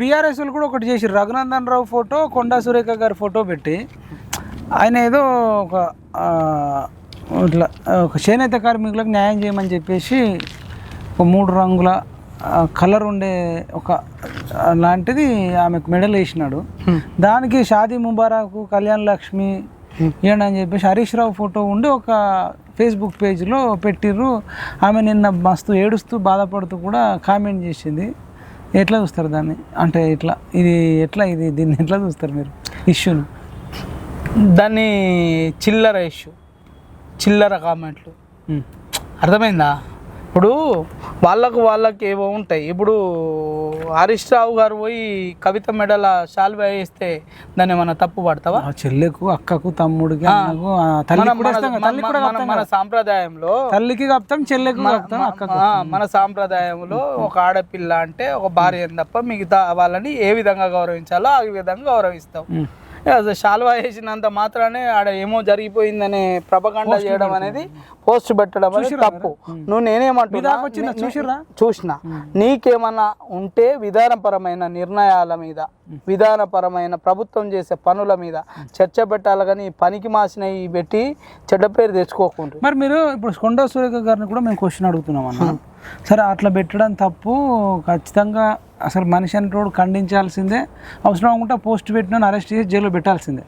BRS కూడా ఒకటి చేసి రఘునందన్ రావు ఫోటో కొండా సురేఖ గారి ఫోటో పెట్టి. ఆయన ఏదో ఒక ఇట్లా ఒక చేనేత కార్మికులకు న్యాయం చేయమని చెప్పేసి ఒక మూడు రంగుల కలర్ ఉండే ఒక లాంటిది ఆమెకు మెడల్ వేసినాడు. దానికి షాదీ ముబారక్ కళ్యాణ్ లక్ష్మి అని చెప్పేసి హరీష్ రావు ఫోటో ఉండి ఒక ఫేస్బుక్ పేజ్లో పెట్టిర్రు. ఆమె నిన్న మస్తు ఏడుస్తూ బాధపడుతూ కూడా కామెంట్ చేసింది. ఎట్లా చూస్తారు దాన్ని? అంటే ఇట్లా ఇది ఎట్లా ఇది? దీన్ని ఎట్లా చూస్తారు మీరు? ఇష్యూని? దాన్ని చిల్లర ఇష్యూ. చిల్లర కామెంట్లు. అర్థమైందా? ఇప్పుడు వాళ్ళకు వాళ్ళకి ఏవో ఉంటాయి. ఇప్పుడు హరీష్ రావు గారు పోయి కవిత మెడల శాల్వా వేస్తే దాన్ని ఏమన్నా తప్పు పడతావా? చెల్లెకు అక్కకు తమ్ముడికి మన- మన- మన- మన- మన. సాంప్రదాయంలో తల్లికి కప్తాం చెల్లెకు మన సాంప్రదాయంలో ఒక ఆడపిల్ల అంటే ఒక భార్య తప్ప మిగతా వాళ్ళని ఏ విధంగా గౌరవించాలో ఆ విధంగా గౌరవిస్తాం. శాల్వా వేసినంత మాత్రానే ఆడ ఏమో జరిగిపోయిందనే ప్రపగండ చేయడం అనేది పోస్ట్ పెట్టడం అనేది తప్పు. నువ్వు నేనేమంటున్నా? వచ్చిందా? నే- చూసిర్రా? చూసిన. నీకేమన్నా ఉంటే విధానపరమైన నిర్ణయాల మీద విధానపరమైన ప్రభుత్వం చేసే పనుల మీద చర్చ పెట్టాలి కానీ పనికి మాసిన ఈ పెట్టి చెడ్డ పేరు తెచ్చుకోకుండా మరి మీరు ఇప్పుడు కొండా సురేఖ గారిని కూడా మేము క్వశ్చన్ అడుగుతున్నాం అన్న. సరే అట్లా పెట్టడం తప్పు. ఖచ్చితంగా అసలు మనిషి అనేటోడు ఖండించాల్సిందే. అవసరం అనుకుంటే పోస్ట్ పెట్టిన అరెస్ట్ చేసి జైల్లో పెట్టాల్సిందే.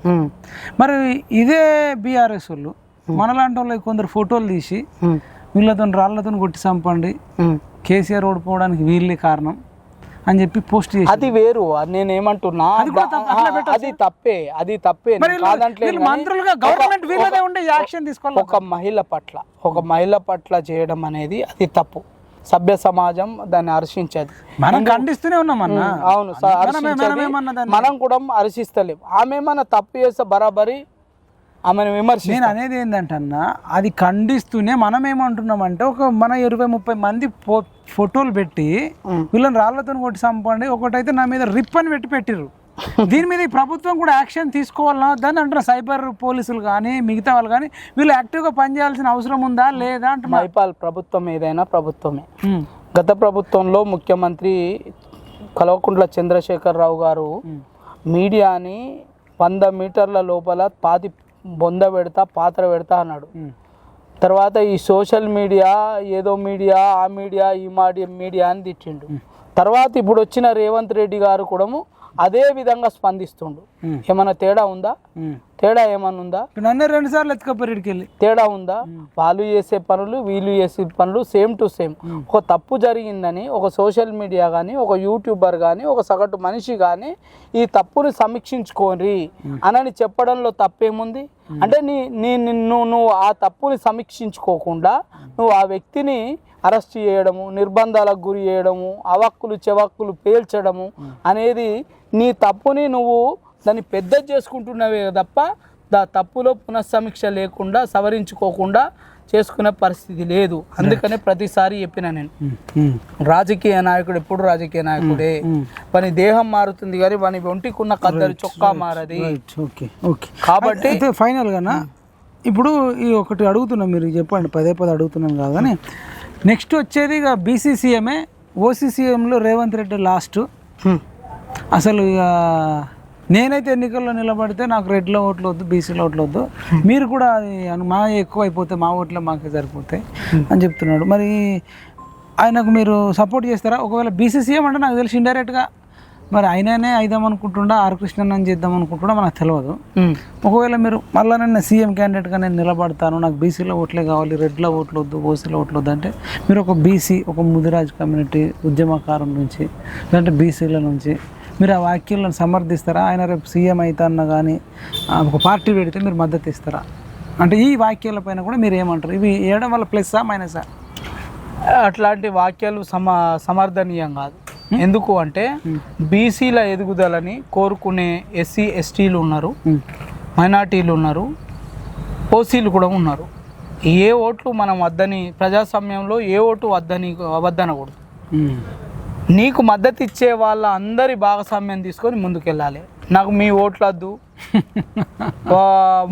మరి ఇదే బీఆర్ఎస్ వాళ్ళు మనలాంటి వాళ్ళు కొందరు ఫోటోలు తీసి వీళ్ళతో రాళ్ళతో కొట్టి చంపండి. కేసీఆర్ ఓడిపోవడానికి వీళ్ళే కారణం అని చెప్పి పోస్ట్ చేసి అది వేరు. అది నేను ఏమంటున్నా అది తప్పే అది తప్పే మంత్రులుగా గవర్నమెంట్ వీళ్ళదే ఉండే యాక్షన్ తీసుకోవాలి ఒక మహిళ పట్ల ఒక మహిళ పట్ల చేయడం అనేది అది తప్పు. సభ్య సమాజం దాన్ని హర్షించదు మనం ఖండిస్తూనే ఉన్నాం అన్న. అవును మనం కూడా హర్షిస్తలేం ఆమె ఏమన్నా తప్పు చేస్తే బరాబరి ఆమెను విమర్శి నేను అనేది ఏంటంటే అన్న అది ఖండిస్తూనే మనం ఏమంటున్నామంటే ఒక మన ఇరవై ముప్పై మంది ఫో ఫోటోలు పెట్టి. వీళ్ళని రాళ్ళతో కొట్టి చంపండి ఒకటైతే నా మీద రిప్ అని పెట్టి పెట్టిర్రు. దీని మీద ఈ ప్రభుత్వం కూడా యాక్షన్ తీసుకోవాలన్నా దాన్ని అంటున్నా సైబర్ పోలీసులు కానీ మిగతా వాళ్ళు కానీ. వీళ్ళు యాక్టివ్గా పనిచేయాల్సిన అవసరం ఉందా? లేదా అంటున్నా మైపాల్ ప్రభుత్వం ఏదైనా ప్రభుత్వమే. గత ప్రభుత్వంలో ముఖ్యమంత్రి కల్వకుంట్ల చంద్రశేఖరరావు గారు మీడియాని వంద మీటర్ల లోపల పాతి బొంద పెడతా పాత్ర పెడతా అన్నాడు. తర్వాత ఈ సోషల్ మీడియా ఏదో మీడియా ఆ మీడియా ఈ మాడి మీడియా అని తిట్టిండు. తర్వాత ఇప్పుడు వచ్చిన రేవంత్ రెడ్డి గారు కూడా అదే విధంగా స్పందిస్తుండు. ఏమైనా తేడా ఉందా. తేడా ఏమన్నా ఉందా? నన్ను రెండు సార్లు ఎత్తుకపోయాడికి తేడా ఉందా? వాళ్ళు చేసే పనులు వీళ్ళు చేసే పనులు సేమ్ టు సేమ్. ఒక తప్పు జరిగిందని ఒక సోషల్ మీడియా కానీ ఒక యూట్యూబర్ కానీ ఒక సగటు మనిషి కానీ ఈ తప్పుని సమీక్షించుకోరి అనని చెప్పడంలో తప్పేముంది? అంటే నీ నీ నిన్ను నువ్వు ఆ తప్పుని సమీక్షించుకోకుండా నువ్వు ఆ వ్యక్తిని అరెస్ట్ చేయడము నిర్బంధాలకు గురి చేయడము అవక్కులు చెవక్కులు పేల్చడము అనేది నీ తప్పుని నువ్వు దాన్ని పెద్ద చేసుకుంటున్నవే తప్ప దా తప్పులో పునఃసమీక్ష లేకుండా సవరించుకోకుండా చేసుకునే పరిస్థితి లేదు. అందుకనే ప్రతిసారి చెప్పిన నేను. రాజకీయ నాయకుడు ఎప్పుడు రాజకీయ నాయకుడే? పని దేహం మారుతుంది కానీ వాని ఒంటికున్న కద్దరు చొక్కా మారది. రైట్ ఓకే ఓకే కాబట్టి అయితే ఫైనల్గానా ఇప్పుడు ఈ ఒకటి అడుగుతున్నాం మీరు చెప్పండి. పదే పదే అడుగుతున్నాం కాదు కానీ నెక్స్ట్ వచ్చేది ఇక బీసీసీఎంఏ ఓసీసీఎంలో రేవంత్ రెడ్డి లాస్ట్. అసలు ఇక నేనైతే ఎన్నికల్లో నిలబడితే నాకు రెడ్లో ఓట్లు వద్దు బీసీలో ఓట్లు వద్దు. మీరు కూడా అది మా ఎక్కువ అయిపోతే మా ఓట్లే మాకే సరిపోతాయి అని చెప్తున్నాడు. మరి ఆయనకు మీరు సపోర్ట్ చేస్తారా? ఒకవేళ బీసీసీఎం అంటే నాకు తెలిసి ఇండైరెక్ట్గా మరి ఆయననే అయిదాం అనుకుంటుండా ఆర్ కృష్ణన్ అని చేద్దాం అనుకుంటుండా మనకు తెలియదు హ్మ్. ఒకవేళ మీరు మళ్ళీ నన్ను సీఎం క్యాండిడేట్గా నేను నిలబడతాను నాకు బీసీలో ఓట్లే కావాలి రెడ్లో ఓట్లు వద్దు ఓసీలో ఓట్లు వద్దు అంటే మీరు ఒక బీసీ ఒక ముదిరాజ్ కమ్యూనిటీ ఉద్యమకారం నుంచి లేదంటే బీసీల నుంచి మీరు ఆ వ్యాఖ్యలను సమర్థిస్తారా? ఆయన రేపు సీఎం అవుతాన్న కానీ ఒక పార్టీ పెడితే మీరు మద్దతు ఇస్తారా? అంటే ఈ వ్యాఖ్యల పైన కూడా మీరు ఏమంటారు? ఇవి వేయడం వల్ల ప్లస్సా మైనసా? అట్లాంటి వాక్యాలు సమ సమర్థనీయం కాదు. ఎందుకు అంటే బీసీల ఎదుగుదలని కోరుకునే ఎస్సీ ఎస్టీలు ఉన్నారు. మైనార్టీలు ఉన్నారు. ఓసీలు కూడా ఉన్నారు. ఏ ఓట్లు మనం వద్దని ప్రజాస్వామ్యంలో ఏ ఓటు వద్దని వద్దనకూడదు నీకు మద్దతు ఇచ్చే వాళ్ళ అందరి భాగస్వామ్యం తీసుకొని ముందుకెళ్ళాలి. నాకు మీ ఓట్లద్దు.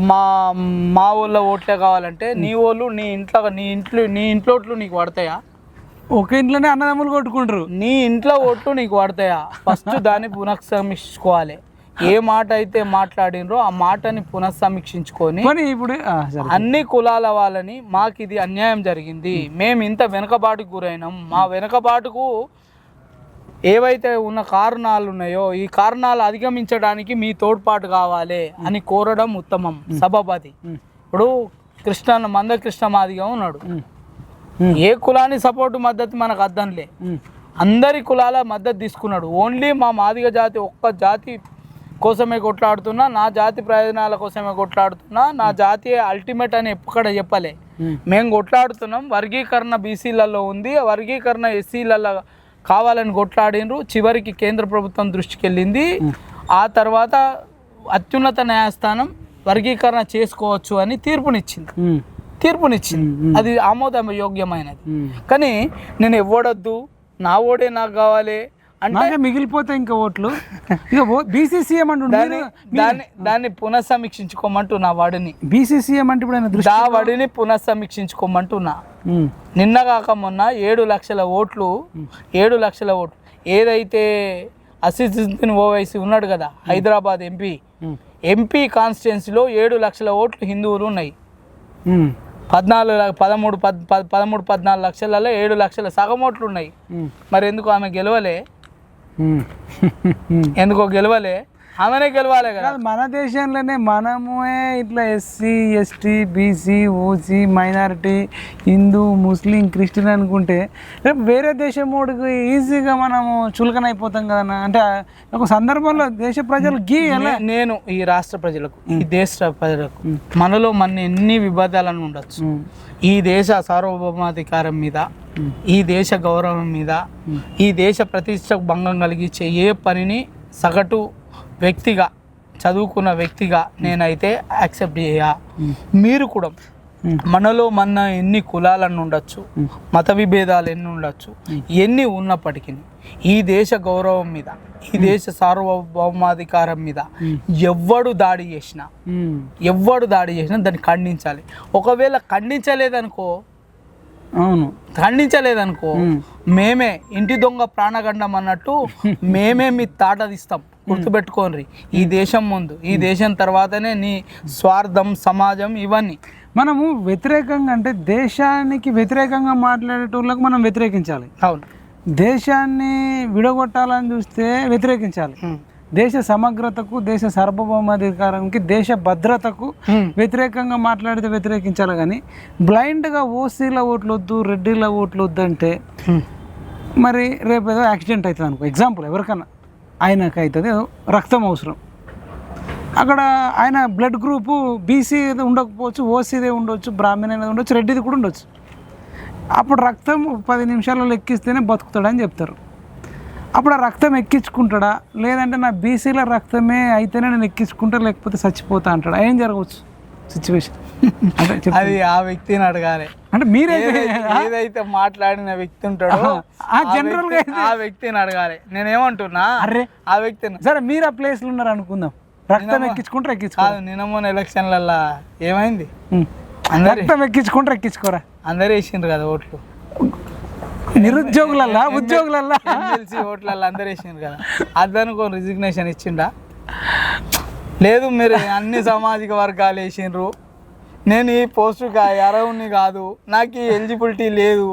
మా మా ఊళ్ళో ఓట్లే కావాలంటే నీ ఓళ్ళు నీ ఇంట్లో నీ ఇంట్లో నీ ఇంట్లోట్లు నీకు పడతాయా? ఒక ఇంట్లోనే అన్నదమ్ములు కొట్టుకుంటారు. నీ ఇంట్లో ఓట్లు నీకు పడతాయా? ఫస్ట్ దాన్ని పునఃసమీక్షించుకోవాలి. ఏ మాట అయితే మాట్లాడినరో ఆ మాటని పునఃసమీక్షించుకొని కానీ ఇప్పుడు అన్ని కులాల వాళ్ళని మాకు ఇది అన్యాయం జరిగింది. మేము ఇంత వెనుకబాటుకు గురైనాం. మా వెనుకబాటుకు ఏవైతే ఉన్న కారణాలు ఉన్నాయో ఈ కారణాలు అధిగమించడానికి మీ తోడ్పాటు కావాలి అని కోరడం ఉత్తమం. సభాపతి. ఇప్పుడు కృష్ణ మంద కృష్ణ మాదిగా ఉన్నాడు. ఏ కులాన్ని సపోర్టు మద్దతు మనకు ఉమ్. అందరి కులాల మద్దతు తీసుకున్నాడు. ఓన్లీ మా మాదిగ జాతి ఒక్క జాతి కోసమే కొట్లాడుతున్నా నా జాతి ప్రయోజనాల కోసమే కొట్లాడుతున్నా నా జాతి అల్టిమేట్ అని ఎక్కడ చెప్పలే. మేము కొట్లాడుతున్నాం. వర్గీకరణ బీసీలలో ఉంది. వర్గీకరణ ఎస్సీలలో కావాలని కొట్లాడినరు చివరికి కేంద్ర ప్రభుత్వం దృష్టికి వెళ్ళింది ఆ తర్వాత అత్యున్నత న్యాయస్థానం వర్గీకరణ చేసుకోవచ్చు అని తీర్పునిచ్చింది. తీర్పునిచ్చింది. అది ఆమోద యోగ్యమైనది ఉమ్. కానీ నేను ఎవ్వడొద్దు నా ఓడే నాకు కావాలి అంటే మిగిలిపోతే ఇంకా ఓట్లు ఇక బీసీసీఎం అంటుండే దాన్ని దాన్ని పునఃసమీక్షించుకోమంటూ నా వాడిని బీసీసీఎం అంటే ఇప్పుడు దా వాడిని పునఃసమీక్షించుకోమంటున్నా. నిన్న కాక మొన్న ఏడు లక్షల ఓట్లు ఏడు లక్షల ఓట్లు ఏదైతే అసిదుద్దీన్ ఓవైసీ ఉన్నాడు కదా హైదరాబాద్ ఎంపీ. ఎంపీ కాన్స్టిట్యున్సీలో ఏడు లక్షల ఓట్లు హిందువులు ఉన్నాయి. పద్నాలుగు పదమూడు పద్ పద్- పదమూడు పద్నాలుగు లక్షలలో ఏడు లక్షల సగం ఓట్లు ఉన్నాయి. మరి ఎందుకు ఆమె గెలవలే. ఎందుకో గెలవలే? ఆమెనే గెలవాలి కదా. మన దేశంలోనే మనమే ఇట్లా SC ST BC OC minority Hindu Muslim Christian అనుకుంటే రేపు వేరే దేశం వాడికి ఈజీగా మనము చులకన అయిపోతాం కదా అంటే ఒక సందర్భంలో దేశ ప్రజలు గీ నేను ఈ రాష్ట్ర ప్రజలకు ఈ దేశ ప్రజలకు మనలో మన ఎన్ని విభేదాలను ఉండొచ్చు. ఈ దేశ సార్వభౌమాధికారం మీద ఈ దేశ గౌరవం మీద ఈ దేశ ప్రతిష్టకు భంగం కలిగించే ఏ పనిని సగటు వ్యక్తిగా చదువుకున్న వ్యక్తిగా నేనైతే యాక్సెప్ట్ చేయ మీరు కూడా. మనలో మన ఎన్ని కులాలను ఉండొచ్చు. మత విభేదాలు ఎన్ని ఉండొచ్చు ఎన్ని ఉన్నప్పటికీ ఈ దేశ గౌరవం మీద ఈ దేశ సార్వభౌమాధికారం మీద ఎవ్వడు దాడి చేసినా. ఎవ్వడు దాడి చేసినా దాన్ని ఖండించాలి ఒకవేళ ఖండించలేదనుకో అవును. ఖండించలేదనుకో. మేమే ఇంటి దొంగ ప్రాణగండం అన్నట్టు మేమే మీ తాట తీస్తాం. గుర్తుపెట్టుకోండి. ఈ దేశం ముందు ఈ దేశం తర్వాతనే నీ స్వార్థం సమాజం ఇవన్నీ. మనము వ్యతిరేకంగా అంటే దేశానికి వ్యతిరేకంగా మాట్లాడేటోళ్ళకు మనం వ్యతిరేకించాలి. అవును. దేశాన్ని విడగొట్టాలని చూస్తే వ్యతిరేకించాలి. దేశ సమగ్రతకు దేశ సార్వభౌమాధికారానికి దేశ భద్రతకు. వ్యతిరేకంగా మాట్లాడితే వ్యతిరేకించాలి కానీ బ్లైండ్గా ఓసీల ఓట్లు వద్దు రెడ్డిల ఓట్లు వద్దు అంటే. మరి రేపు ఏదో యాక్సిడెంట్ అవుతుంది అనుకో ఎగ్జాంపుల్ ఎవరికైనా ఆయనకు అవుతుంది రక్తం అవసరం అక్కడ ఆయన బ్లడ్ గ్రూపు బీసీ ఉండకపోవచ్చు ఓసీదే ఉండొచ్చు బ్రాహ్మణ అనేది ఉండొచ్చు రెడ్డిది కూడా ఉండొచ్చు అప్పుడు రక్తం పది నిమిషాలలో ఎక్కిస్తేనే బతుకుతాడని చెప్తారు అప్పుడు ఆ రక్తం ఎక్కించుకుంటాడా? లేదంటే నా బీసీల రక్తమే అయితేనే నేను ఎక్కించుకుంటా లేకపోతే చచ్చిపోతా అంటాడా? ఏం జరగవచ్చు సిచ్యువేషన్ అంటే. అది ఆ వ్యక్తిని అడగాలి. అంటే మీరైతే ఏదైతే- మాట్లాడిన వ్యక్తి ఉంటాడో ఆ, general గా ఆ వ్యక్తిని అడగాలి. నేనేమంటున్నా అరే. ఆ వ్యక్తిని సరే మీరు ఆ ప్లేస్లో ఉన్నారు అనుకుందాం. రక్తం ఎక్కించుకుంటారు ఎక్కించుకోరా? మొన్న ఎలక్షన్లల్లో ఏమైంది? రక్తం ఎక్కించుకుంటారు ఎక్కించుకోరా? అందరు వేసిండ్రు కదా ఓట్లు. నిరుద్యోగులల్లా ఉద్యోగులల్లా. ఎమ్మెల్సీ ఓట్లలో అందరు వేసిండ్రు కదా. అదనుకో రిజిగ్నేషన్ ఇచ్చిండా? లేదు మీరు అన్ని సామాజిక వర్గాలు వేసిండ్రు. నేను ఈ పోస్టుకి అరవుని కాదు నాకు ఈ ఎలిజిబిలిటీ లేదు.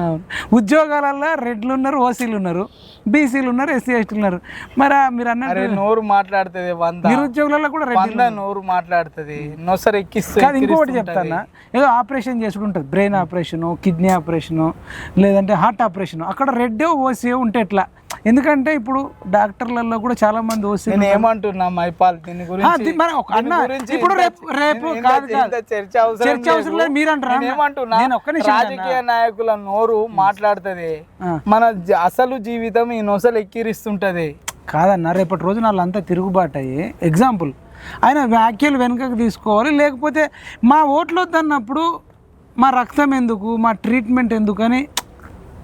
అవును. ఉద్యోగాలల్లో రెడ్లు ఉన్నారు ఓసీలు ఉన్నారు బీసీలు ఉన్నారు ఎస్సీ ఎస్టీలు ఉన్నారు. మరి మీరు అన్నట్టు అరే నోరు మాట్లాడుతుంది వంద. నిరుద్యోగులలో కూడా వంద నోరు మాట్లాడుతుంది. నొసరు ఎక్కిస్తే కాదు ఇంకొకటి చెప్తానా? ఏదో ఆపరేషన్ చేసుకుంటుంది బ్రెయిన్ ఆపరేషను కిడ్నీ ఆపరేషను లేదంటే హార్ట్ ఆపరేషన్. అక్కడ రెడ్ ఓసీ ఉంటే ఎట్లా? ఎందుకంటే ఇప్పుడు డాక్టర్లలో కూడా చాలా మంది నేను ఏమంటున్నా మైపాల్ దీని గురించి మరి ఒక అన్న ఇప్పుడు రేపు రేపు కాదు చర్చ అవసరం చర్చ అవసరం లేదు. మీరు అంటారా నేను ఏమంటున్నా నేను ఒక్క నిమిషం రాజకీయ నాయకుల నోరు మాట్లాడుతుంది. మన అసలు జీవితం ఈ నొసలు ఎక్కిరిస్తుంటది. కాదన్న రేపటి రోజున వాళ్ళంతా తిరుగుబాటు అయ్యి ఎగ్జాంపుల్ ఆయన వ్యాఖ్యలు వెనుకకు తీసుకోవాలి లేకపోతే మా ఓట్లు వద్దన్నప్పుడు మా రక్తం ఎందుకు మా ట్రీట్మెంట్ ఎందుకు అని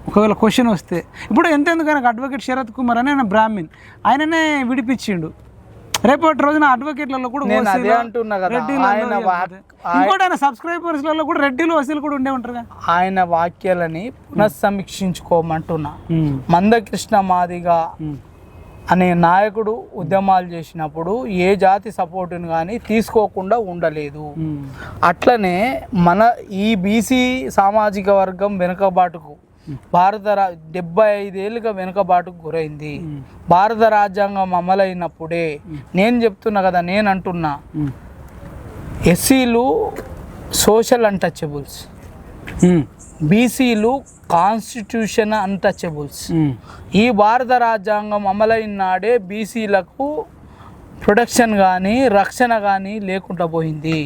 ఒకవేళ క్వశ్చన్ వస్తే. ఇప్పుడు ఎంతెందుకు ఆయనకు అడ్వకేట్ శరత్ కుమార్ అని ఆయన బ్రాహ్మిన్ ఆయననే విడిపించిండు. రేపటి రోజున అడ్వకేట్లలో కూడా రెడ్డిలలో ఆయన ఇంకోటి సబ్స్క్రైబర్స్లలో కూడా రెడ్డిలు వసీలు కూడా ఉండే ఉంటారుగా. ఆయన వాక్యాలని పునఃసమీక్షించుకోమంటున్నా. మందకృష్ణ మాదిగా అనే నాయకుడు ఉద్యమాలు చేసినప్పుడు ఏ జాతి సపోర్టును కానీ తీసుకోకుండా ఉండలేదు. అట్లనే మన ఈ బీసీ సామాజిక వర్గం వెనుకబాటుకు భారత రా డెబ్బై ఐదేళ్ళుగా వెనుకబాటుకు గురైంది. భారత రాజ్యాంగం అమలైనప్పుడే నేను చెప్తున్నా కదా నేను అంటున్నా. ఎస్సీలు సోషల్ అన్టచబుల్స్. బీసీలు కాన్స్టిట్యూషన్ అన్టచబుల్స్. ఈ భారత రాజ్యాంగం అమలైన నాడే బీసీలకు ప్రొటెక్షన్ కానీ రక్షణ కానీ లేకుండా పోయింది.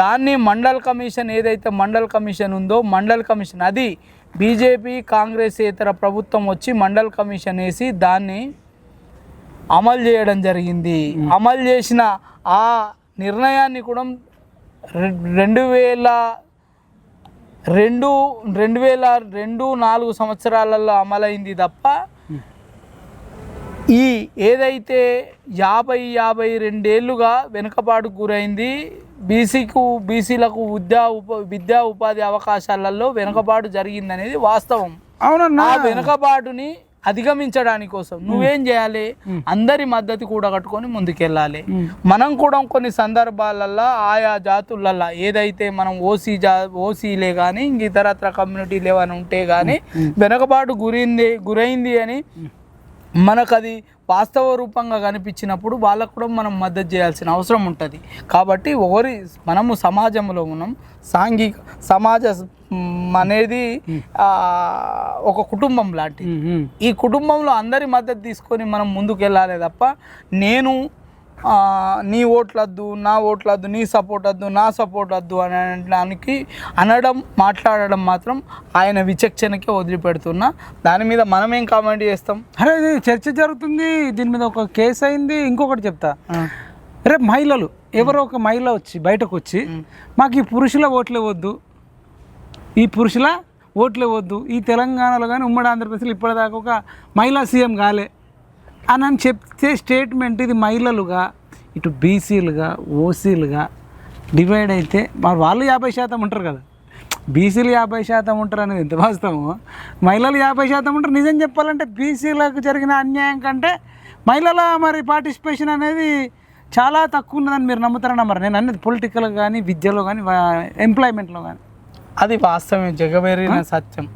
దాన్ని మండల్ కమిషన్ ఏదైతే మండల్ కమిషన్ ఉందో మండల్ కమిషన్ అది బీజేపీ కాంగ్రెస్ ఇతర ప్రభుత్వం వచ్చి మండల్ కమిషన్ వేసి దాన్ని అమలు చేయడం జరిగింది. అమలు చేసిన ఆ నిర్ణయాన్ని కూడా రెండు వేల రెండు రెండు వేల రెండు నాలుగు సంవత్సరాలలో అమలైంది తప్ప ఈ ఏదైతే యాభై యాభై రెండేళ్ళుగా వెనుకబాటుకు గురైంది బీసీకు బీసీలకు విద్యా ఉప విద్యా ఉపాధి అవకాశాలలో వెనుకబాటు జరిగిందనేది వాస్తవం. అవునన్నా. ఆ వెనుకబాటుని అధిగమించడానికి కోసం నువ్వేం చేయాలి? అందరి మద్దతు కూడా కట్టుకొని ముందుకెళ్ళాలి. మనం కూడా కొన్ని సందర్భాలల్లో ఆయా జాతులల్లో ఏదైతే మనం ఓసీ జా ఓసీలే కానీ ఇంక ఇతరత్ర కమ్యూనిటీలు ఏమైనా ఉంటే కానీ వెనుకబాటు గురైంది గురైంది అని మనకు అది వాస్తవ రూపంగా కనిపించినప్పుడు వాళ్ళకు కూడా మనం మద్దతు చేయాల్సిన అవసరం ఉంటుంది. కాబట్టి ఒకరి మనము సమాజంలో ఉన్నాం. సాంఘిక సమాజ అనేది ఒక కుటుంబం లాంటిది. ఈ కుటుంబంలో అందరి మద్దతు తీసుకొని మనం ముందుకు వెళ్ళాలి తప్ప నేను నీ ఓట్లద్దు నా ఓట్లద్దు నీ సపోర్ట్ వద్దు నా సపోర్ట్ వద్దు అనడానికి అనడం మాట్లాడడం మాత్రం ఆయన విచక్షణకే వదిలిపెడుతున్నా. దాని మీద మనం ఏం కామెంట్ చేస్తాం? అరే ఇది చర్చ జరుగుతుంది. దీని మీద ఒక కేసు అయింది. ఇంకొకటి చెప్తా. రేపు మహిళలు ఎవరో ఒక మహిళ వచ్చి బయటకు వచ్చి మాకు ఈ పురుషుల ఓట్లే వద్దు ఈ పురుషుల ఓట్లే వద్దు ఈ తెలంగాణలో కానీ ఉమ్మడి ఆంధ్రప్రదేశ్లో ఇప్పటిదాకా ఒక మహిళా సీఎం కాలే. అని అని చెప్తే స్టేట్మెంట్ ఇది మహిళలుగా ఇటు బీసీలుగా ఓసీలుగా డివైడ్ అయితే మరి వాళ్ళు యాభై శాతం ఉంటారు కదా. బీసీలు యాభై శాతం ఉంటారు అనేది ఎంత వాస్తవమో? మహిళలు యాభై శాతం ఉంటారు. నిజం చెప్పాలంటే బీసీలకు జరిగిన అన్యాయం కంటే మహిళల మరి పార్టిసిపేషన్ అనేది చాలా తక్కువ ఉన్నదని మీరు నమ్ముతారన్న మరి నేను అనేది పొలిటికల్ కానీ విద్యలో కానీ ఎంప్లాయ్మెంట్లో కానీ అది వాస్తవమే. జగవేరిన సత్యం.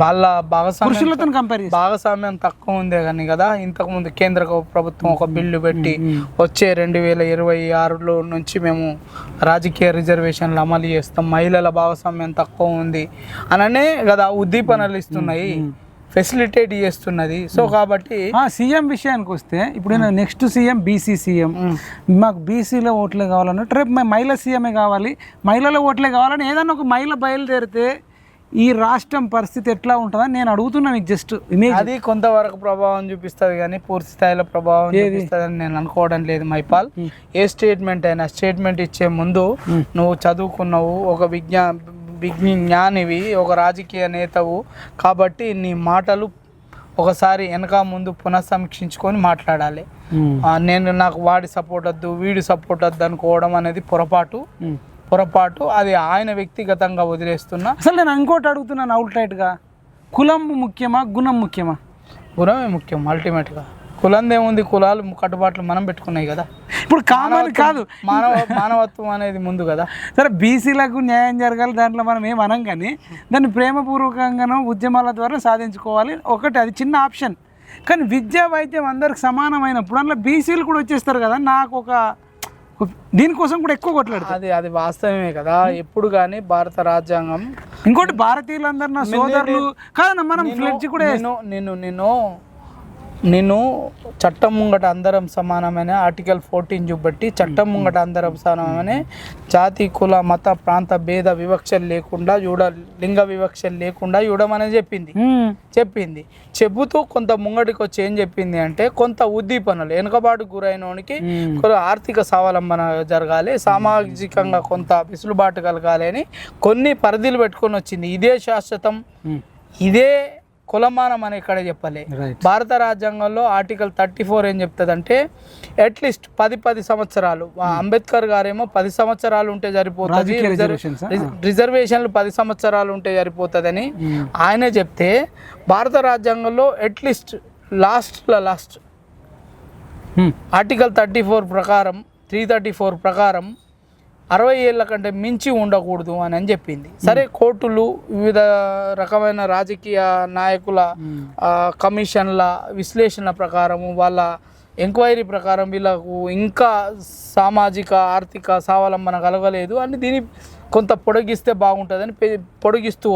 వాళ్ళ భాగస్వామ్యం కంపేర్ భాగస్వామ్యం తక్కువ ఉందే కానీ కదా ఇంతకుముందు కేంద్ర ప్రభుత్వం ఒక బిల్లు పెట్టి వచ్చే రెండు వేల ఇరవై ఆరులో నుంచి మేము రాజకీయ రిజర్వేషన్లు అమలు చేస్తాం. మహిళల భాగస్వామ్యం తక్కువ ఉంది అననే కదా ఉద్దీపనలు ఇస్తున్నాయి. ఫెసిలిటేట్ చేస్తున్నది. సో కాబట్టి సీఎం విషయానికి వస్తే ఇప్పుడు నెక్స్ట్ సీఎం బీసీ సీఎం. మాకు బీసీలో ఓట్లే కావాలన్నట్టు రేపు మహిళ సీఎమే కావాలి. మహిళల ఓట్లే కావాలని ఏదన్నా ఒక మహిళ బయలుదేరితే ఈ రాష్ట్రం పరిస్థితి ఎట్లా ఉంటుందని నేను అడుగుతున్నా మీకు జస్ట్ ఇమేజ్ అది కొంతవరకు ప్రభావం చూపిస్తుంది కానీ పూర్తి స్థాయిలో ప్రభావం చూపిస్తుందని నేను అనుకోవడం లేదు మైపాల్ ఏ స్టేట్మెంట్ అయినా స్టేట్మెంట్ ఇచ్చే ముందు నువ్వు చదువుకున్నావు ఒక విజ్ఞా విజ్ఞానివి ఒక రాజకీయ నేతవు కాబట్టి నీ మాటలు ఒకసారి వెనక ముందు పునఃసమీక్షించుకొని మాట్లాడాలి. నేను నాకు వాడి సపోర్ట్ వద్దు వీడి సపోర్ట్ వద్దు అనుకోవడం అనేది పొరపాటు. పొరపాటు అది ఆయన వ్యక్తిగతంగా వదిలేస్తున్నా. అసలు నేను ఇంకోటి అడుగుతున్నాను అవుట్ రైట్గా కులం ముఖ్యమా గుణం ముఖ్యమా? గుణమే ముఖ్యం అల్టిమేట్గా. కులంది ఏముంది కులాలు కట్టుబాట్లు మనం పెట్టుకున్నాయి కదా. ఇప్పుడు కామన్ కాదు. మానవ మానవత్వం అనేది ముందు కదా. సరే బీసీలకు న్యాయం జరగాలి దాంట్లో మనం ఏం అనం కానీ దాన్ని ప్రేమపూర్వకంగానో ఉద్యమాల ద్వారా సాధించుకోవాలి. ఒకటి అది చిన్న ఆప్షన్. కానీ విద్యా వైద్యం అందరికి సమానమైనప్పుడు అందులో బీసీలు కూడా వచ్చేస్తారు కదా. నాకు ఒక- దీనికోసం కూడా ఎక్కువ కొట్లాడతారు. అది అది వాస్తవమే కదా. ఎప్పుడు కానీ భారత రాజ్యాంగం ఇంకోటి భారతీయులందరూ నా సోదరులు కాదన్న మనం ఫ్లెడ్జ్ కూడా నేను నేను నేను నేను చట్టం ముంగట అందరం సమానమైన ఆర్టికల్ ఫోర్టీన్ చూపెట్టి చట్టం ముంగట అందరం సమానమనే జాతి కుల మత ప్రాంత భేద వివక్షలు లేకుండా చూడ లింగ వివక్షలు లేకుండా చూడమని చెప్పింది. చెప్పింది చెబుతూ కొంత ముంగటికి వచ్చి ఏం చెప్పింది అంటే కొంత ఉద్దీపనలు వెనుకబాటు గురైనోనికి. కొంత ఆర్థిక స్వావలంబన జరగాలి సామాజికంగా కొంత వెసులుబాటు కలగాలి అని కొన్ని పరిధులు పెట్టుకొని వచ్చింది ఇదే శాశ్వతం. ఇదే కులమానం అని ఇక్కడ చెప్పలే. భారత రాజ్యాంగంలో ఆర్టికల్ థర్టీ ఫోర్ ఏం చెప్తుందంటే అట్లీస్ట్ పది పది సంవత్సరాలు. ఆ అంబేద్కర్ గారేమో పది సంవత్సరాలు ఉంటే సరిపోతుంది రిజర్వేషన్లు పది సంవత్సరాలు ఉంటే సరిపోతుందని ఆయనే చెప్తే భారత రాజ్యాంగంలో అట్లీస్ట్ లాస్ట్లో లాస్ట్ ఆర్టికల్ థర్టీ ఫోర్ ప్రకారం త్రీ థర్టీ ఫోర్ ప్రకారం అరవై ఏళ్ళ కంటే మించి ఉండకూడదు అని అని చెప్పింది. సరే కోర్టులు వివిధ రకమైన రాజకీయ నాయకుల కమిషన్ల విశ్లేషణ ప్రకారము వాళ్ళ ఎంక్వైరీ ప్రకారం వీళ్ళకు ఇంకా సామాజిక ఆర్థిక స్వావలంబన కలగలేదు అని దీన్ని కొంత పొడిగిస్తే బాగుంటుందని పొడిగిస్తూ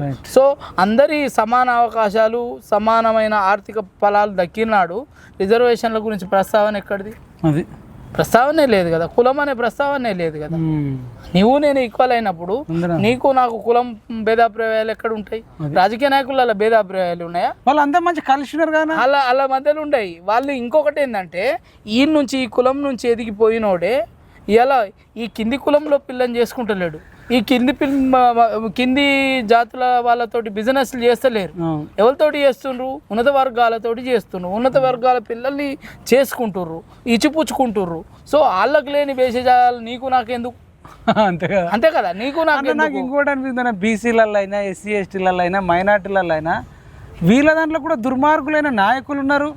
Right. సో అందరి సమాన అవకాశాలు సమానమైన ఆర్థిక ఫలాలు దక్కినాడు. రిజర్వేషన్ల గురించి ప్రస్తావన ఎక్కడిది? అది. ప్రస్తావనే లేదు కదా. కులం అనే ప్రస్తావనే లేదు కదా. నువ్వు నేను ఈక్వల్ అయినప్పుడు. నీకు నాకు కులం భేదాభిప్రాయాలు ఎక్కడ ఉంటాయి రాజకీయ నాయకుల భేదాభిప్రాయాలు ఉన్నాయా? వాళ్ళు అంతా మంచి కలిసినారు కదా అలా అలా మధ్యలో ఉండయి. వాళ్ళు ఇంకొకటి ఏంటంటే ఈ నుంచి ఈ కులం నుంచి ఎదిగిపోయినోడే ఇలా ఈ కింది కులంలో పిల్లని చేసుకుంటలేడు. ఈ కింది కింది జాతుల వాళ్ళతోటి బిజినెస్లు చేస్తలేరు. ఎవరితోటి చేస్తుండ్రు? ఉన్నత వర్గాలతోటి చేస్తుండ్రు. ఉన్నత వర్గాల పిల్లల్ని చేసుకుంటుర్రు ఇచ్చిపుచ్చుకుంటుర్రు సో వాళ్ళకి లేని భేషజాలు నీకు నాకెందుకు? అంతే కదా. అంతే కదా నీకు నాకు నాకెందుకు? ఇంకోటి అనిపిస్తుంది బీసీలలో అయినా ఎస్సీ ఎస్టీలలో అయినా మైనార్టీలలో అయినా వీళ్ళ దాంట్లో కూడా దుర్మార్గులైన నాయకులు ఉన్నారు.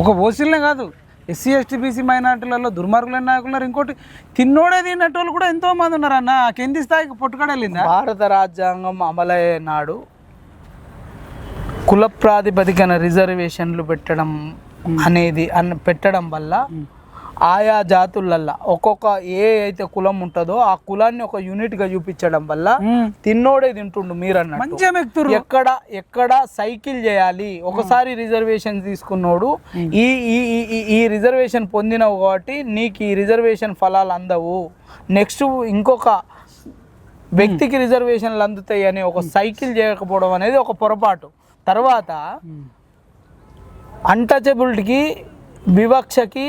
ఒక ఓసీలనే కాదు. ఎస్సీ ఎస్టీ బీసీ మైనార్టీలలో దుర్మార్గులైన నాయకులు ఉన్నారు. ఇంకోటి తిన్నోడే తిన్నట్టు కూడా ఎంతో మంది ఉన్నారు అన్న ఆ కింది స్థాయికి పుట్టుకడలిందా? భారత రాజ్యాంగం అమలయ్యే నాడు కుల ప్రాతిపదికన రిజర్వేషన్లు పెట్టడం అనేది అన్న పెట్టడం వల్ల ఆయా జాతులల్లా ఒక్కొక్క ఏ అయితే కులం ఉంటుందో ఆ కులాన్ని ఒక యూనిట్గా చూపించడం వల్ల. తిన్నోడే తింటుండు మీరు అన్నట్టు ఎక్కడ ఎక్కడ సైకిల్ చేయాలి ఒకసారి రిజర్వేషన్ తీసుకున్నోడు ఈ ఈ ఈ- ఈ ఈ రిజర్వేషన్ పొందినవు కాబట్టి నీకు ఈ రిజర్వేషన్ ఫలాలు అందవు. నెక్స్ట్ ఇంకొక వ్యక్తికి రిజర్వేషన్లు అందుతాయి అని ఒక సైకిల్ చేయకపోవడం అనేది ఒక పొరపాటు. తర్వాత అన్టచబిలిటీకి వివక్షకి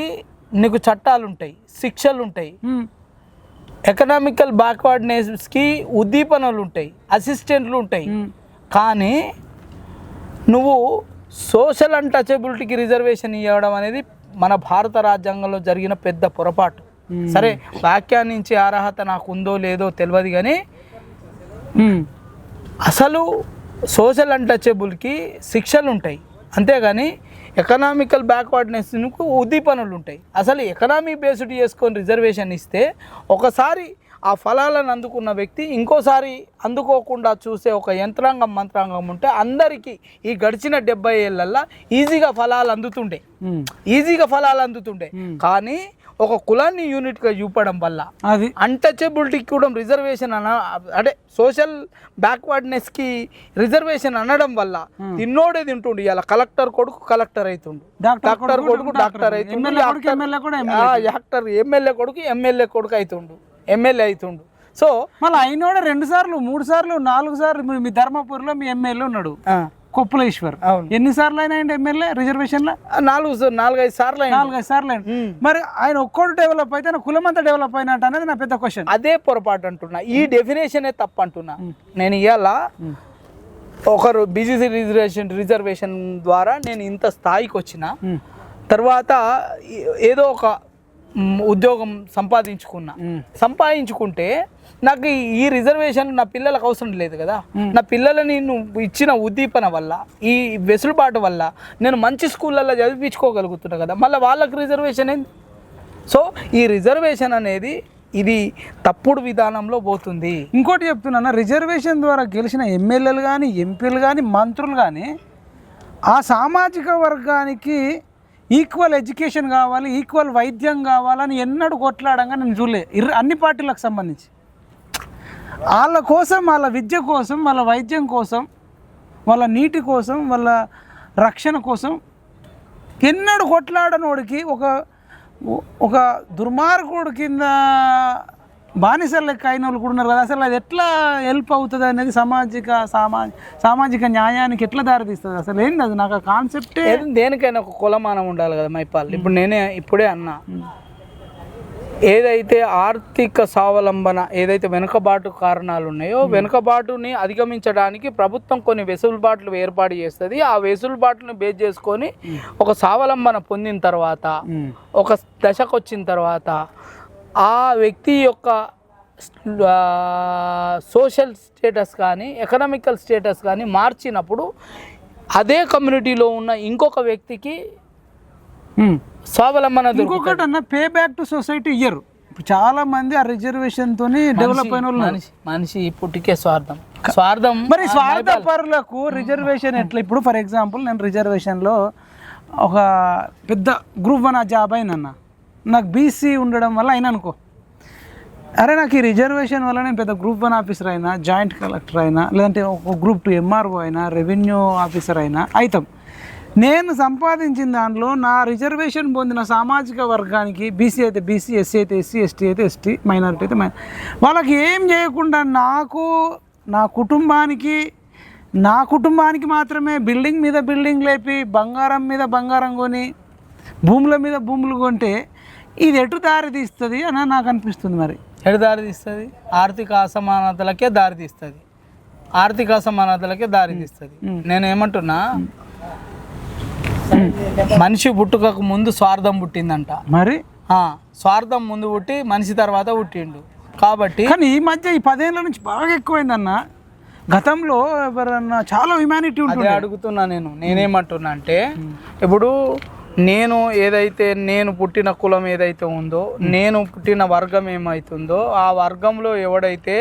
నీకు చట్టాలు ఉంటాయి శిక్షలు ఉంటాయి. ఎకనామికల్ బ్యాక్వర్డ్నెస్కి ఉద్దీపనలు ఉంటాయి అసిస్టెంట్లు ఉంటాయి. కానీ నువ్వు సోషల్ అన్టచబిలిటీకి రిజర్వేషన్ ఇవ్వడం అనేది మన భారత రాజ్యాంగంలో జరిగిన పెద్ద పొరపాటు. సరే వ్యాఖ్యానించే అర్హత నాకు ఉందో లేదో తెలియదు కానీ. అసలు సోషల్ అన్టచబుల్కి శిక్షలు ఉంటాయి అంతేగాని ఎకనామికల్ బ్యాక్వర్డ్నెస్కు ఉద్దీపనలు ఉంటాయి అసలు ఎకనామీ బేస్డ్ చేసుకొని రిజర్వేషన్ ఇస్తే ఒకసారి ఆ ఫలాలను అందుకున్న వ్యక్తి ఇంకోసారి అందుకోకుండా చూసే ఒక యంత్రాంగం మంత్రాంగం ఉంటే అందరికీ ఈ గడిచిన డెబ్బై ఏళ్ళల్లో ఈజీగా ఫలాలు అందుతుండే. ఈజీగా ఫలాలు అందుతుండే. కానీ ఒక కులాన్ని యూనిట్గా చూపడం వల్ల అది. అన్టచబిలిటీకి కూడా రిజర్వేషన్ అన అంటే సోషల్ బ్యాక్వర్డ్నెస్కి రిజర్వేషన్ అనడం వల్ల తిన్నోడే తింటుండు. ఇలా కలెక్టర్ కొడుకు కలెక్టర్ అవుతుండు డాక్టర్ కొడుకు డాక్టర్ అవుతుండు ఎమ్మెల్యే కొడుకు. ఎమ్మెల్యే కొడుకు ఎమ్మెల్యే కొడుకు. అవుతుండు ఎమ్మెల్యే అవుతుండు సో మళ్ళీ అయినోడే రెండు సార్లు మూడు సార్లు నాలుగు సార్లు మీ- ధర్మపురిలో మీ ఎమ్మెల్యే ఉన్నాడు. కొప్పులేశ్వర్. అవును. ఎన్ని సార్లు అయినా ఎమ్మెల్యే రిజర్వేషన్లో? నాలుగు నాలుగైదు సార్లు. నాలుగైదు సార్లు అయినా. మరి ఆయన ఒక్కడు డెవలప్ అయితే ఆయన కులం అంతా డెవలప్ అయినట్టు అనేది నా పెద్ద క్వశ్చన్ అదే పొరపాటు అంటున్నా. ఈ డెఫినేషనే తప్పు అంటున్నా నేను ఇవాళ ఒకరు బీసీసీ రిజర్వేషన్ రిజర్వేషన్ ద్వారా నేను ఇంత స్థాయికి వచ్చిన తర్వాత ఏదో ఒక ఉద్యోగం సంపాదించుకున్నా. సంపాదించుకుంటే నాకు ఈ- రిజర్వేషన్ నా పిల్లలకు అవసరం లేదు కదా. నా పిల్లలని నువ్వు ఇచ్చిన ఉద్దీపన వల్ల ఈ వెసులుబాటు వల్ల నేను మంచి స్కూళ్ళల్లో చదివించుకోగలుగుతున్నా కదా. మళ్ళీ వాళ్ళకి రిజర్వేషన్ ఏంది? సో ఈ రిజర్వేషన్ అనేది ఇది తప్పుడు విధానంలో పోతుంది. ఇంకోటి చెప్తున్నా రిజర్వేషన్ ద్వారా గెలిచిన ఎమ్మెల్యేలు కానీ ఎంపీలు కానీ మంత్రులు కానీ ఆ సామాజిక వర్గానికి ఈక్వల్ ఎడ్యుకేషన్ కావాలి ఈక్వల్ వైద్యం కావాలని ఎన్నడూ కొట్లాడంగా నేను చూడలే. అన్ని పార్టీలకు సంబంధించి. వాళ్ళ కోసం వాళ్ళ విద్య కోసం వాళ్ళ వైద్యం కోసం వాళ్ళ నీటి కోసం వాళ్ళ రక్షణ కోసం ఎన్నడూ కొట్లాడనోడికి ఒక ఒక దుర్మార్గుడు కింద బానిసల లెక్క అయిన వాళ్ళు కూడా ఉన్నారు కదా. అసలు అది ఎట్లా హెల్ప్ అవుతుంది అనేది సామాజిక సామా సామాజిక న్యాయానికి ఎట్లా దారితీస్తుంది? అసలు ఏంది అది? నాకు ఆ కాన్సెప్టే దేనికైనా ఒక కులమానం ఉండాలి కదా మైపాల్. ఇప్పుడు నేనే ఇప్పుడే అన్నా. ఏదైతే ఆర్థిక స్వావలంబన ఏదైతే వెనుకబాటు కారణాలు ఉన్నాయో వెనుకబాటుని అధిగమించడానికి ప్రభుత్వం కొన్ని వెసులుబాట్లు ఏర్పాటు చేస్తుంది ఆ వెసులుబాట్లను బేస్ చేసుకొని ఒక స్వావలంబన పొందిన తర్వాత. ఒక దశకు వచ్చిన తర్వాత ఆ వ్యక్తి యొక్క సోషల్ స్టేటస్ కానీ ఎకనామికల్ స్టేటస్ కానీ మార్చినప్పుడు అదే కమ్యూనిటీలో ఉన్న ఇంకొక వ్యక్తికి. స్వావలంబన ఇంకొకటి అన్న పే బ్యాక్ టు సొసైటీ ఇయ్యరు. చాలా మంది ఆ రిజర్వేషన్ తోని డెవలప్ అయిన. మనిషి మనిషి పుట్టికే స్వార్థం. స్వార్థం మరి స్వార్థ పరులకు రిజర్వేషన్ ఎట్లా? ఇప్పుడు ఫర్ ఎగ్జాంపుల్ నేను రిజర్వేషన్లో ఒక పెద్ద గ్రూప్ వన్ జాబ్ అయినన్న నాకు బీసీ ఉండడం వల్ల అయినా అనుకో. అరే నాకు ఈ రిజర్వేషన్ వల్ల నేను పెద్ద గ్రూప్ వన్ ఆఫీసర్ అయినా జాయింట్ కలెక్టర్ అయినా లేదంటే ఒక గ్రూప్ టూ ఎంఆర్ఓ అయినా రెవెన్యూ ఆఫీసర్ అయినా అవుతాం నేను సంపాదించిన దాంట్లో నా రిజర్వేషన్ పొందిన సామాజిక వర్గానికి బీసీ అయితే బీసీ ఎస్సీ అయితే ఎస్సీ ఎస్టీ అయితే ఎస్టీ మైనారిటీ అయితే మైనారిటీ. వాళ్ళకి ఏం చేయకుండా నాకు నా కుటుంబానికి నా కుటుంబానికి మాత్రమే బిల్డింగ్ మీద బిల్డింగ్ లేపి బంగారం మీద బంగారం కొని భూముల మీద భూములు కొంటే ఇది ఎటు దారి తీస్తుంది అని నాకు అనిపిస్తుంది మరి. ఎటు దారి తీస్తుంది? ఆర్థిక అసమానతలకే దారి తీస్తుంది. ఆర్థిక అసమానతలకే దారి తీస్తుంది. నేను ఏమంటున్నా? మనిషి పుట్టుకకు ముందు స్వార్థం పుట్టిందంట. మరి? స్వార్థం ముందు పుట్టి మనిషి తర్వాత పుట్టిండు. కాబట్టి కానీ ఈ మధ్య ఈ పదేళ్ళ నుంచి బాగా ఎక్కువైందన్న. గతంలో ఎవరన్నా చాలా హ్యుమానిటీ ఉంటుంది అడుగుతున్నా నేను. నేనేమంటున్నా అంటే ఇప్పుడు నేను ఏదైతే నేను పుట్టిన కులం ఏదైతే ఉందో నేను పుట్టిన వర్గం ఏమైతుందో ఆ వర్గంలో ఎవడైతే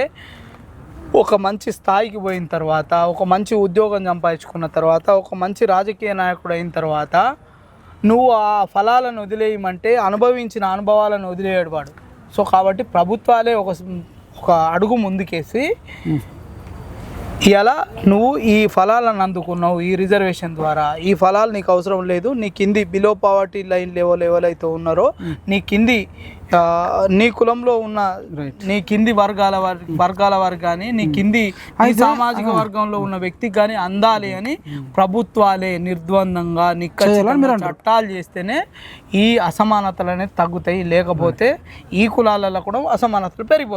ఒక మంచి స్థాయికి పోయిన తర్వాత ఒక మంచి ఉద్యోగం సంపాదించుకున్న తర్వాత ఒక మంచి రాజకీయ నాయకుడు అయిన తర్వాత నువ్వు ఆ ఫలాలను వదిలేయమంటే అనుభవించిన అనుభవాలను వదిలేయడు వాడు. సో కాబట్టి ప్రభుత్వాలే ఒక ఒక అడుగు ముందుకేసి ఇలా నువ్వు ఈ ఫలాలను అందుకున్నావు ఈ రిజర్వేషన్ ద్వారా. ఈ ఫలాలు నీకు అవసరం లేదు. నీ కింది బిలో పావర్టీ లైన్ లెవెల్ ఎవరైతే ఉన్నారో నీ కింది నీ కులంలో ఉన్న. నీ కింది వర్గాల వారి వర్గాల వారికి కానీ నీ కింది నీ సామాజిక వర్గంలో ఉన్న వ్యక్తికి కానీ అందాలి అని ప్రభుత్వాలే నిర్ద్వందంగా నిక్కచ్చితంగా చట్టాలు చేస్తేనే ఈ అసమానతలు అనేది తగ్గుతాయి. లేకపోతే ఈ కులాలలో కూడా అసమానతలు పెరిగిపోతాయి.